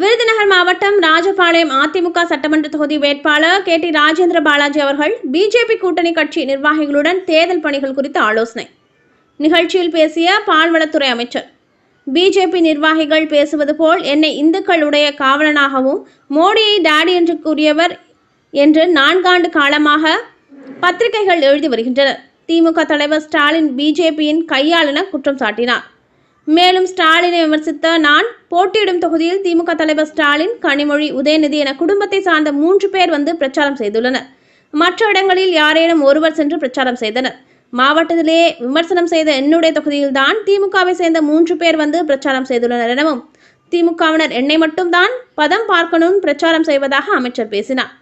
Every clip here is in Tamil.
விருதுநகர் மாவட்டம் ராஜபாளையம் அதிமுக சட்டமன்ற தொகுதி வேட்பாளர் கே டி ராஜேந்திர பாலாஜி அவர்கள் பிஜேபி கூட்டணி கட்சி நிர்வாகிகளுடன் தேர்தல் பணிகள் குறித்து ஆலோசனை. நிகழ்ச்சியில் பேசிய பால்வளத்துறை அமைச்சர் பிஜேபி நிர்வாகிகள் பேசுவது போல் என்னை இந்துக்களுடைய காவலனாகவும் மோடியை டாடி என்று கூறியவர் என்று நான்காண்டு காலமாக பத்திரிகைகள் எழுதி வருகின்றனர். திமுக தலைவர் ஸ்டாலின் பிஜேபியின் கையாள் குற்றம் சாட்டினார். மேலும் ஸ்டாலினை விமர்சித்த நான் போட்டியிடும் தொகுதியில் திமுக தலைவர் ஸ்டாலின் கனிமொழி உதயநிதி என குடும்பத்தை சார்ந்த மூன்று பேர் வந்து பிரச்சாரம் செய்துள்ளனர். மற்ற இடங்களில் யாரேனும் ஒருவர் சென்று பிரச்சாரம் செய்தனர். மாவட்டத்திலேயே விமர்சனம் செய்த என்னுடைய தொகுதியில்தான் திமுகவை சேர்ந்த மூன்று பேர் வந்து பிரச்சாரம் செய்துள்ளனர் எனவும் திமுகவினர் என்னை மட்டும்தான் பதம் பார்க்கணும் பிரச்சாரம் செய்வதாக அமைச்சர் பேசினார்.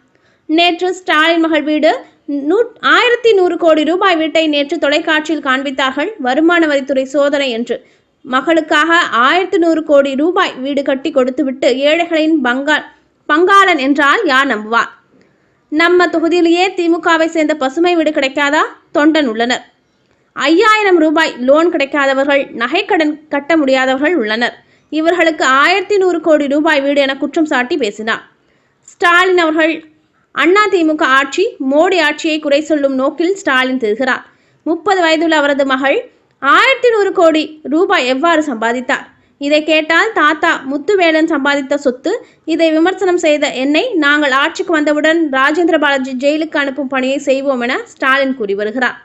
நேற்று ஸ்டாலின் மகள் வீடு நூ ஆயிரத்தி நூறு கோடி ரூபாய் வீட்டை நேற்று தொலைக்காட்சியில் காண்பித்தார்கள் வருமான வரித்துறை சோதனை என்று. மகளுக்காக ஆயிரத்தி நூறு கோடி ரூபாய் வீடு கட்டி கொடுத்துவிட்டு ஏழைகளின் பங்கா பங்காளன் என்றால் யார் நம்புவார்? நம்ம தொகுதியிலேயே திமுகவை சேர்ந்த பசுமை வீடு கிடைக்காதா? தொண்டன் உள்ளனர். ஐயாயிரம் ரூபாய் லோன் கிடைக்காதவர்கள் நகைக்கடன் கட்ட முடியாதவர்கள் உள்ளனர். இவர்களுக்கு ஆயிரத்தி நூறு கோடி ரூபாய் வீடு என குற்றம் சாட்டி பேசினார். ஸ்டாலின் அவர்கள் அண்ணா திமுக ஆட்சி மோடி ஆட்சியை குறை சொல்லும் நோக்கில் ஸ்டாலின் திருகிறார் முப்பது வயதுள்ள அவரது மகள் ஆயிரத்தி நூறு கோடி ரூபாய் எவ்வாறு சம்பாதித்தார்? இதை கேட்டால் தாத்தா முத்துவேலன் சம்பாதித்த சொத்து இதை விமர்சனம் செய்த என்னை நாங்கள் ஆட்சிக்கு வந்தவுடன் ராஜேந்திர பாலாஜி ஜெயிலுக்கு அனுப்பும் பணியை செய்வோம் என ஸ்டாலின் கூறி வருகிறார்.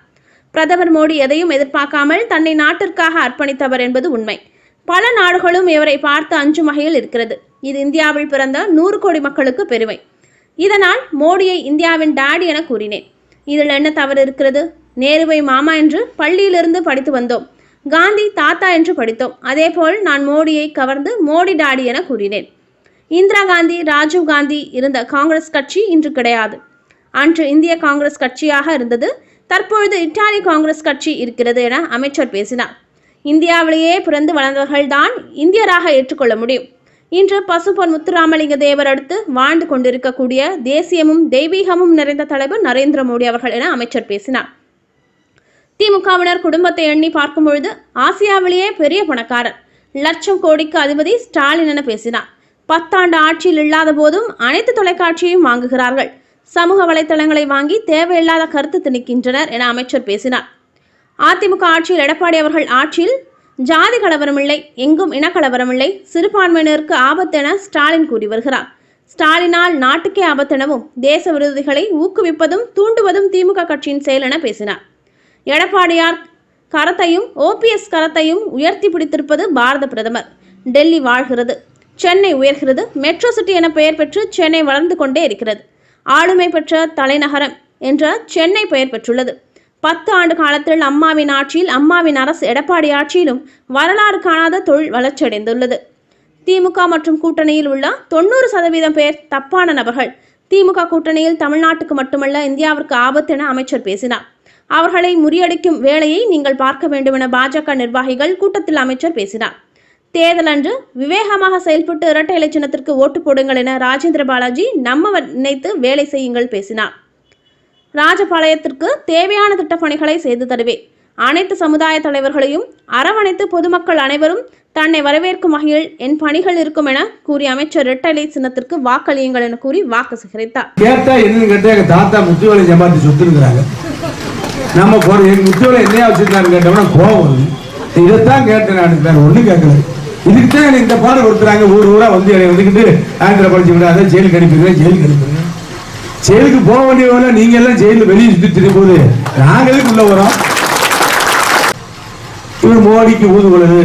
பிரதமர் மோடி எதையும் எதிர்பார்க்காமல் தன்னை நாட்டிற்காக அர்ப்பணித்தவர் என்பது உண்மை. பல நாடுகளும் இவரை பார்த்து அஞ்சும் வகையில் இருக்கிறது. இது இந்தியாவில் பிறந்த நூறு கோடி மக்களுக்கு பெருமை. இதனால் மோடியை இந்தியாவின் டாடி என கூறினேன். இதில் என்ன தவறு இருக்கிறது? நேருவை மாமா என்று பள்ளியிலிருந்து படித்து வந்தோம். காந்தி தாத்தா என்று படித்தோம். அதேபோல் நான் மோடியை கவர்ந்து மோடி டாடி என கூறினேன். இந்திரா காந்தி ராஜீவ் காந்தி இருந்த காங்கிரஸ் கட்சி இன்று கிடையாது. அன்று இந்திய காங்கிரஸ் கட்சியாக இருந்தது. தற்பொழுது இத்தாலி காங்கிரஸ் கட்சி இருக்கிறது என அமைச்சர் பேசினார். இந்தியாவிலேயே பிறந்து வளர்ந்தவர்கள்தான் இந்தியராக ஏற்றுக்கொள்ள முடியும். இன்று பசுபொன் முத்துராமலிங்க தேவர் அடுத்து வாழ்ந்து கொண்டிருக்கக்கூடிய தேசியமும் தெய்வீகமும் நிறைந்த தலைவர் நரேந்திர மோடி அவர்கள் என அமைச்சர் பேசினார். திமுகவினர் குடும்பத்தை எண்ணி பார்க்கும் பொழுது ஆசியாவிலேயே பெரிய பணக்காரர். லட்சம் கோடிக்கு அதிபதி ஸ்டாலின் என பேசினார். பத்தாண்டு ஆட்சியில் இல்லாத போதும் அனைத்து தொலைக்காட்சியையும் வாங்குகிறார்கள். சமூக வலைத்தளங்களை வாங்கி தேவையில்லாத கருத்து திணிக்கின்றனர் என அமைச்சர் பேசினார். அதிமுக ஆட்சியில் எடப்பாடி அவர்கள் ஆட்சியில் ஜாதி கலவரமில்லை எங்கும் இனக்கலவரமில்லை சிறுபான்மையினருக்கு ஆபத்தென ஸ்டாலின் கூறி வருகிறார். ஸ்டாலினால் நாட்டுக்கே ஆபத்தெனவும் தேச விரோதிகளை ஊக்குவிப்பதும் தூண்டுவதும் திமுக கட்சியின் செயல் என பேசினார். எடப்பாடியார் கரத்தையும் ஓபிஎஸ் கரத்தையும் உயர்த்தி பிடித்திருப்பது பாரத பிரதமர். டெல்லி வாழ்கிறது. சென்னை உயர்கிறது. மெட்ரோ சிட்டி என பெயர் பெற்று சென்னை வளர்ந்து கொண்டே இருக்கிறது. ஆளுமை பெற்ற தலைநகரம் என்ற சென்னை பெயர் பெற்றுள்ளது. பத்து ஆண்டு காலத்தில் அம்மாவின் ஆட்சியில் அம்மாவின் அரசு எடப்பாடி ஆட்சியிலும் வரலாறு காணாத தொழில் வளர்ச்சியடைந்துள்ளது. திமுக மற்றும் கூட்டணியில் உள்ள தொண்ணூறு சதவீதம் பேர் தப்பான நபர்கள். திமுக கூட்டணியில் தமிழ்நாட்டுக்கு மட்டுமல்ல இந்தியாவிற்கு ஆபத்து என அமைச்சர் பேசினார். அவர்களை முறியடிக்கும் வேலையை நீங்கள் பார்க்க வேண்டும் என பாஜக நிர்வாகிகள் கூட்டத்தில் அமைச்சர் பேசினார். தேர்தல் அன்று விவேகமாக செயல்பட்டு இரட்டை இலை சின்னத்திற்கு ஓட்டு போடுங்கள் என ராஜேந்திர பாலாஜி நம்ம நினைத்து வேலை செய்யுங்கள் பேசினார். ராஜபாளையத்திற்கு தேவையான திட்டப்பணிகளை செய்து தருவேன் அனைத்து சமுதாய தலைவர்களையும் அரவணைத்து பொதுமக்கள் அனைவரும் தன்னை வரவேற்கும் வகையில் என் பணிகள் இருக்கும் என கூறிய அமைச்சர் இரட்டை சின்னத்திற்கு வாக்களியுங்கள் என கூறி வாக்கு சேகரித்தார். கேட்டா என்னன்னு கேட்டா தாத்தா முத்துவேலை நம்ம போற எங்க உத்தியோகம் என்னையா வச்சிருக்காரு கேட்டோம்னா கோவம் வருது இதைத்தான் கேட்டேன் நான். வேற ஒண்ணும் கேட்கல. இதுக்கு தான் எனக்கு இந்த பாடம் கொடுத்துறாங்க ஊர் ஊரா வந்து என்னை வந்துக்கிட்டு ஆந்திர படிச்சு விடாத ஜெயிலுக்கு அனுப்பிடுறேன் ஜெயிலுக்கு அனுப்பிடுறேன். ஜெயிலுக்கு போக வேண்டியவங்கள நீங்க எல்லாம் ஜெயிலில் வெளியே சுத்தி போது நாங்களே உள்ள வரோம். இவர் மோடிக்கு ஊதுகுழது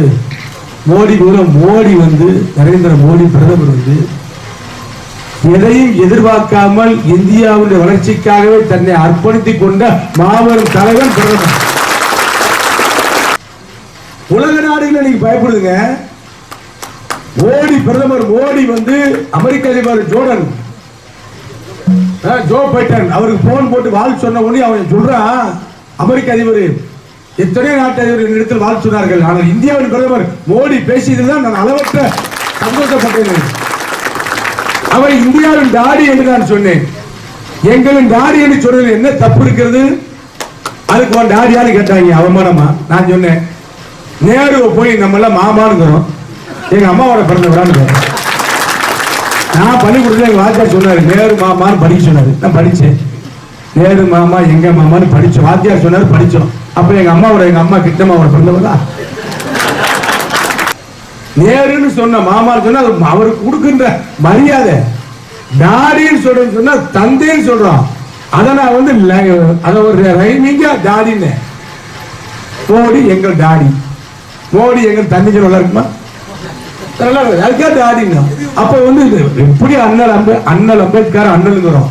மோடி கூட மோடி வந்து நரேந்திர மோடி பிரதமர் வந்து எதையும் எதிர்பார்க்காமல் இந்தியாவுடைய வளர்ச்சிக்காகவே தன்னை அர்ப்பணித்துக் கொண்ட மாபெரும் தலைவர் பிரதமர். உலக நாடுகளை நீங்க பயப்படுதுங்க. மோடி பிரதமர் மோடி வந்து அமெரிக்க அதிபர் ஜோர்டன் ஜோ பைடன் அவருக்கு போன் போட்டு வாழ் சொன்ன உடனே அவன் சொல்றான் அமெரிக்க அதிபர் எத்தனையோ நாட்டு அதிபர் என்னிடத்தில் வாழ் சொன்னார்கள். ஆனால் இந்தியாவின் பிரதமர் மோடி பேசியதில் நான் அளவற்ற சந்தோஷப்பட்டேன். அவர் இந்தியாவின் டாடி என்று நான் சொன்னேன். எங்களின் டாடி என்று சொன்னது என்ன தப்பு இருக்கிறது? அதுக்கு உன் டாடியான்னு கேட்டாங்க? அவமானமா? நான் சொன்னேன். நேருவை போய் நம்ம எல்லாம் மாமானுங்கிறோம். எங்க அம்மாவோட பிறந்த விடான்னு நான் பள்ளிக்கூடத்துல எங்க வாத்தியார் சொன்னாரு நேரு மாமான்னு படிக்க சொன்னாரு. நான் படிச்சேன். நேரு மாமா எங்க மாமான்னு படிச்சோம். வாத்தியார் சொன்னாரு படிச்சோம். அப்ப எங்க அம்மாவோட எங்க அம்மா கிட்டம்மாவோட பிறந்தவங்களா நேருன்னு சொன்ன மாமான்னு சொன்னா அவருக்கு கொடுக்கின்ற மரியாதை. டாடின்னு சொல்றேன்னு சொன்னா தந்தைன்னு சொல்றான். அதை நான் வந்து அதை ஒரு ரைமிங்கா டாடின்னு மோடி எங்கள் டாடி மோடி எங்கள் தந்தை நல்லா இருக்குமா? நல்லா இருக்கு. அதுக்கே அப்ப வந்து எப்படி அண்ணல் அம்பே அண்ணல் அம்பேத்கர் அண்ணலுங்கிறோம்.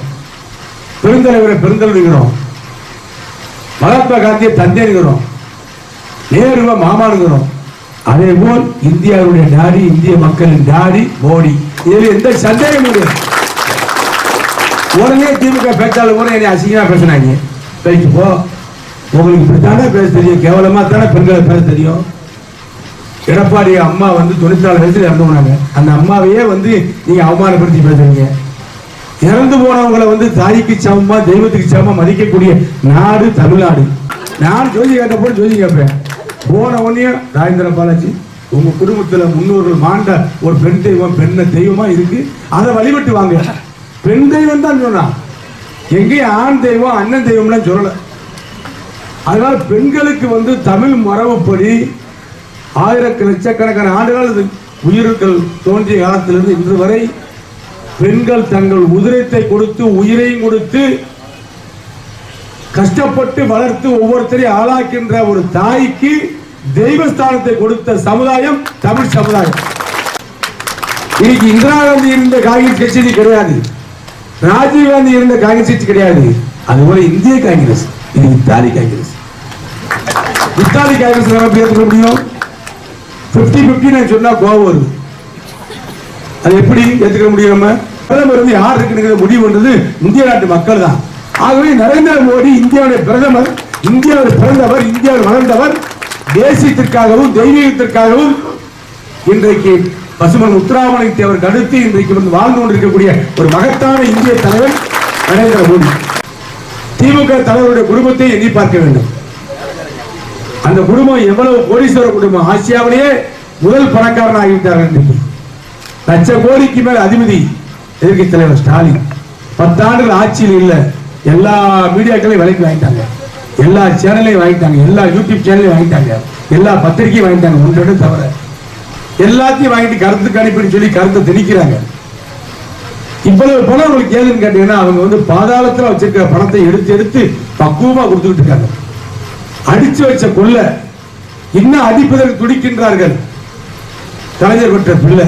பெருந்தலைவரை பெருந்தலைங்கிறோம் மகாத்மா காந்தியை தந்தைங்கிறோம். நேருவ மாமானுங்கிறோம். அதே போல் இந்தியாவுடைய டாடி இந்திய மக்களின் டாடி மோடி. இதில் எந்த சந்தேகம் கிடையாது உடனே திமுக பேச்சாளர் கூட என்னை அசிங்கமா பேசினாங்க. பேச்சு போ. உங்களுக்கு இப்படித்தானே பேச தெரியும்? கேவலமா தானே பெண்களை பேச தெரியும்? எடப்பாடி அம்மா வந்து தொண்ணூத்தி நாலு வயசுல இறந்து போனாங்க. அந்த அம்மாவையே வந்து நீங்க அவமானப்படுத்தி பேசுறீங்க. இறந்து போனவங்களை வந்து தாய்க்கு சமமா தெய்வத்துக்கு சமமா மதிக்கக்கூடிய நாடு தமிழ்நாடு. நான் ஜோதி கேட்ட கேட்டப்போ ஜோதி கேட்பேன். போன உடனே ராஜேந்திர பாலாஜி உங்க குடும்பத்துல முன்னோர்கள் மாண்ட ஒரு பெண் தெய்வம் பெண்ண தெய்வமா இருக்கு அதை வழிபட்டு வாங்க. பெண் தெய்வம் தான் சொன்னா. எங்கேயும் ஆண் தெய்வம் அண்ணன் தெய்வம்லாம் சொல்லல. அதனால பெண்களுக்கு வந்து தமிழ் மரபுப்படி ஆயிரக்கு லட்சக்கணக்கான ஆண்டுகள் உயிர்கள் தோன்றிய காலத்திலிருந்து இன்று வரை பெண்கள் தங்கள் உதிரத்தை கொடுத்து உயிரையும் கொடுத்து கஷ்டப்பட்டு வளர்த்து ஒவ்வொருத்தரையும் ஆளாக்கின்ற ஒரு தாய்க்கு தெய்வஸ்தானத்தை கொடுத்த சமுதாயம் தமிழ் சமுதாயம். இன்னைக்கு இந்திரா காந்தி இருந்த காங்கிரஸ் கட்சி கிடையாது. ராஜீவ் காந்தி இருந்த காங்கிரஸ் கட்சி கிடையாது. அதுபோல இந்திய காங்கிரஸ் இது இத்தாலி காங்கிரஸ். இத்தாலி காங்கிரஸ் எப்படி ஏற்றுக்க முடியும்? பிப்டி பிப்டி நான் சொன்னா கோவம் வருது. அது எப்படி ஏற்றுக்க முடியும் நம்ம? பிரதமர் வந்து யார் இருக்குங்கிற முடிவுன்றது இந்திய நாட்டு மக்கள் தான் ஆகவே நரேந்திர மோடி இந்தியாவுடைய பிரதமர் இந்தியாவில் பிறந்தவர் இந்தியாவில் வளர்ந்தவர் தேசியத்திற்காகவும் தெய்வீகத்திற்காகவும் இன்றைக்கு பசுமன் முத்துராமலிங்க தேவருக்கு அடுத்து இன்றைக்கு வந்து வாழ்ந்து கொண்டிருக்கக்கூடிய ஒரு மகத்தான இந்திய தலைவர் நரேந்திர மோடி. திமுக தலைவருடைய குடும்பத்தை எண்ணி பார்க்க வேண்டும். அந்த குடும்பம் எவ்வளவு கோடீஸ்வர குடும்பம்? ஆசியாவிலேயே முதல் பணக்காரன் ஆகிவிட்டார் இன்றைக்கு. லட்ச கோடிக்கு மேல் அதிபதி எதிர்க்கட்சி தலைவர் ஸ்டாலின். பத்தாண்டுகள் ஆட்சியில் இல்லை. எல்லா மீடியாக்களையும் விலைக்கு வாங்கிட்டாங்க. எல்லா சேனலையும் வாங்கிட்டாங்க. எல்லா யூடியூப் சேனலையும் வாங்கிட்டாங்க. எல்லா பத்திரிகையும் வாங்கிட்டாங்க. ஒன்றோடு தவிர. எல்லாத்தையும் வாங்கிட்டு கருத்து கணிப்புன்னு சொல்லி கருத்தை திணிக்கிறாங்க. இவ்வளவு பணம் உங்களுக்கு ஏதுன்னு கேட்டீங்கன்னா அவங்க வந்து பாதாளத்தில் வச்சிருக்கிற பணத்தை எடுத்து எடுத்து பக்குவமாக கொடுத்துக்கிட்டு இருக்காங்க. அடிச்சு வச்ச கொள்ள இன்னும் அடிப்பதற்கு துடிக்கின்றார்கள். கலைஞர் பெற்ற பிள்ளை.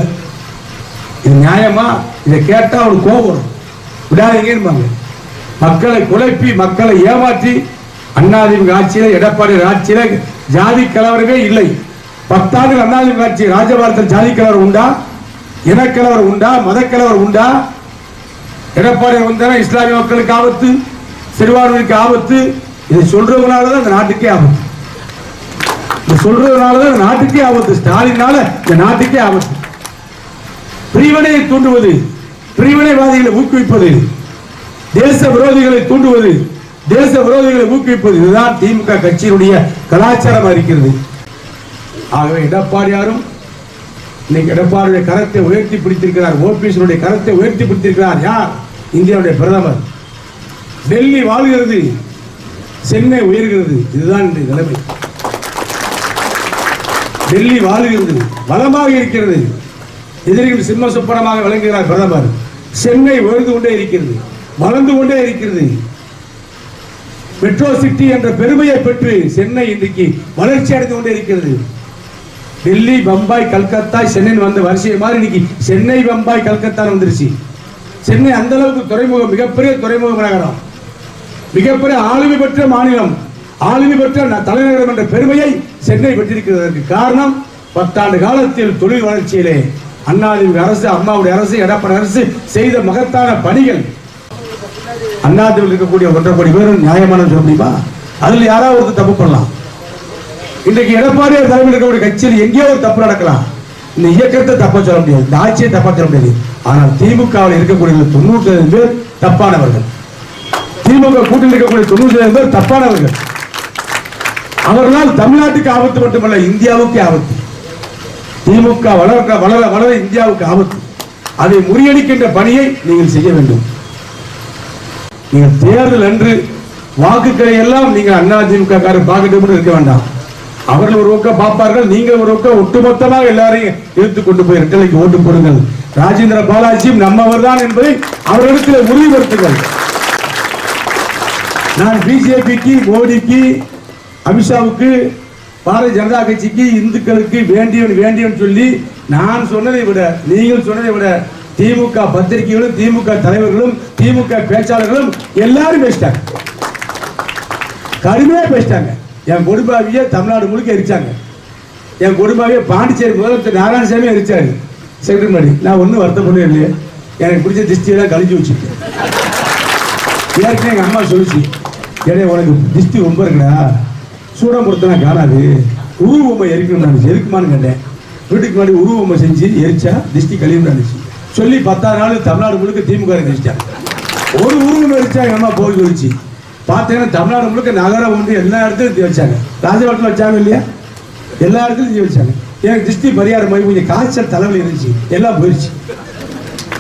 இது நியாயமா? இதை கேட்டா அவனுக்கு கோபம் வரும். விடாதீங்கன்னு மக்களை குழப்பி மக்களை ஏமாற்றி அண்ணாதிமுக ஆட்சியில் எடப்பாடி ஆட்சியில் ஜாதி கலவரமே இல்லை. பத்தாண்டு அண்ணாதிமுக ஆட்சி ராஜபாரத்தில் ஜாதி கலவரம் உண்டா? இனக்கலவரம் உண்டா? மதக்கலவரம் உண்டா? எடப்பாடி வந்தா இஸ்லாமிய மக்களுக்கு ஆபத்து சிறுபான்மைக்கு ஆபத்து. இதை சொல்றதுனால தான் இந்த நாட்டுக்கே ஆபத்து. இதை சொல்றதுனால தான் இந்த நாட்டுக்கே ஆபத்து. ஸ்டாலினால இந்த நாட்டுக்கே ஆபத்து. பிரிவினையை தூண்டுவது பிரிவினைவாதிகளை ஊக்குவிப்பது. தேச விரோதிகளை தூண்டுவது தேச விரோதிகளை ஊக்குவிப்பது இதுதான் திமுக கட்சியினுடைய கலாச்சாரம் இருக்கிறது. ஆகவே எடப்பாடியாரும் இன்னைக்கு எடப்பாடியுடைய கரத்தை உயர்த்தி பிடித்திருக்கிறார் ஓபிஎஸ்னுடைய கரத்தை உயர்த்தி பிடித்திருக்கிறார் யார்? இந்தியாவுடைய பிரதமர். டெல்லி வாழ்கிறது சென்னை உயர்கிறது இதுதான் இன்றைய நிலைமை. டெல்லி வாழ்கிறது வளமாக இருக்கிறது. எதிரிகள் சிம்ம சுப்பனமாக விளங்குகிறார் பிரதமர். சென்னை உயர்ந்து கொண்டே இருக்கிறது. வளர்ந்து கொண்டே இருக்கிறது. மெட்ரோ சிட்டி என்ற பெருமையை பெற்று சென்னை இன்றைக்கு வளர்ச்சி அடைந்து கொண்டே இருக்கிறது. டெல்லி பம்பாய் கல்கத்தா சென்னை வந்த வரிசையை மாதிரி இன்னைக்கு சென்னை பம்பாய் கல்கத்தா வந்துருச்சு. சென்னை அந்த அளவுக்கு துறைமுகம் மிகப்பெரிய துறைமுக நகரம். மிகப்பெரிய ஆளுமை பெற்ற மாநிலம். ஆளுமை பெற்ற ந- தலைநகரம் என்ற பெருமையை சென்னை பெற்றிருக்கிறதற்கு காரணம் பத்தாண்டு காலத்தில் தொழில் வளர்ச்சியிலே அண்ணாதிமுக அரசு அம்மாவுடைய அரசு எடப்பாடி அரசு செய்த மகத்தான பணிகள். அண்ணாதிமுக இருக்கக்கூடிய ஒன்றரை கோடி பேரும் நியாயமானது சொல்ல முடியுமா? அதுல யாராவது ஒருத்தர் தப்பு பண்ணலாம். இன்றைக்கு எடப்பாடியார் தலைமையில் இருக்கக்கூடிய கட்சியில் எங்கேயோ ஒரு தப்பு நடக்கலாம். இந்த இயக்கத்தை தப்பா சொல்ல முடியாது. இந்த ஆட்சியை தப்பா சொல்ல முடியாது. ஆனால் திமுகவில் இருக்கக்கூடிய தொண்ணூற்றி பேர் தப்பானவர்கள். திமுக கூட்டத்தில் இருக்கக்கூடிய தொண்ணூற்றி ஐந்து பேர் தப்பானவர்கள். அவர்களால் தமிழ்நாட்டுக்கு ஆபத்து மட்டுமல்ல இந்தியாவுக்கு ஆபத்து. திமுக வளர வளர வளர இந்தியாவுக்கு ஆபத்து. அதை முறியடிக்கின்ற பணியை நீங்கள் செய்ய வேண்டும். நீங்கள் தேர்தல் அன்று வாக்குகளை எல்லாம் நீங்க அண்ணா திமுக காரர் பார்க்கட்டும் இருக்க வேண்டாம். அவர்கள் ஒரு பக்கம் பார்ப்பார்கள் நீங்கள் ஒரு பக்கம் ஒட்டுமொத்தமாக எல்லாரையும் இழுத்து கொண்டு போய் இரட்டலைக்கு ஓட்டு போடுங்கள். ராஜேந்திர பாலாஜியும் நம்மவர் தான் என்பதை அவர்களிடத்தில் உறுதிப்படுத்துங்கள். நான் பிஜேபிக்கு மோடிக்கு அமித்ஷாவுக்கு பாரதிய ஜனதா கட்சிக்கு இந்துக்களுக்கு வேண்டியவன் வேண்டியவன் சொல்லி நான் சொன்னதை விட நீங்கள் சொன்னதை விட திமுக பத்திரிகைகளும் திமுக தலைவர்களும் திமுக பேச்சாளர்களும் எல்லாரும் பேசிட்டாங்க. கடுமையா பேசிட்டாங்க. என் கொடும்பாவிய தமிழ்நாடு முழுக்க எரிச்சாங்க. என் கொடும்பாவிய பாண்டிச்சேரி முதலமைச்சர் நாராயணசாமி எரிச்சாரு. செக்ரட்டரி மாதிரி நான் ஒன்றும் வருத்தப்படவே இல்லையே. எனக்கு பிடிச்ச திருஷ்டியெல்லாம் கழிஞ்சு வச்சுட்டேன் ஏற்கனவே எங்க அம்மா சொல்லிச்சு. ஏடே உனக்கு திஷ்டி ரொம்ப இருக்குடா. சூடம் பொறுத்தலாம் காணாது. உருவ பொம்மை எரிக்கணும் நான் எரிக்குமான்னு கேட்டேன். வீட்டுக்கு முன்னாடி உருவ பொம்மை செஞ்சு எரிச்சா திருஷ்டி கழிவு இருந்துச்சு சொல்லி பத்தாறு நாள் தமிழ்நாடு முழுக்க திமுக இருந்துச்சாங்க ஒரு உருவம் எரிச்சா எங்க போய் சொல்லிச்சு பார்த்தீங்கன்னா தமிழ்நாடு முழுக்க நகரம் ஒன்று எல்லா இடத்துலையும் தீ வச்சாங்க. ராஜபாட்டில் வச்சாங்க இல்லையா? எல்லா இடத்துலையும் தீ வச்சாங்க. எனக்கு திருஷ்டி பரிகாரம் போய் கொஞ்சம் காய்ச்சல் தலைவலி இருந்துச்சு. எல்லாம் போயிடுச்சு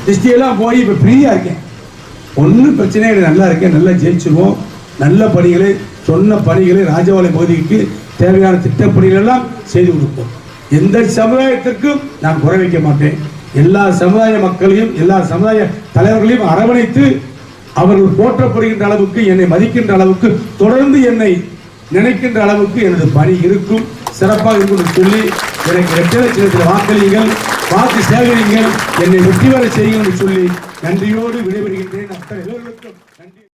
திஷ்டியெல்லாம் போய் இப்போ ஃப்ரீயாக இருக்கேன். ஒன்றும் பிரச்சனை இல்லை. நல்லா இருக்கேன். நல்லா ஜெயிச்சிருவோம். நல்ல பணிகளை சொன்ன பணிகளை ராஜபாளையம் பகுதிக்கு தேவையான திட்டப்பணிகள் எல்லாம் செய்து கொடுப்போம். எந்த சமுதாயத்திற்கும் நான் குறை வைக்க மாட்டேன். எல்லா சமுதாய மக்களையும் எல்லா சமுதாய தலைவர்களையும் அரவணைத்து அவர்கள் போற்றப்படுகின்ற அளவுக்கு என்னை மதிக்கின்ற அளவுக்கு தொடர்ந்து என்னை நினைக்கின்ற அளவுக்கு எனது பணி இருக்கும். சிறப்பாக இருக்கும் சொல்லி எனக்கு இரட்டை லட்சத்தில் வாக்களியுங்கள் வாக்கு சேகரிங்கள் என்னை வெற்றி வர செய்யுங்கள் சொல்லி நன்றியோடு விடைபெறுகின்றேன். அத்தனை எல்லோருக்கும்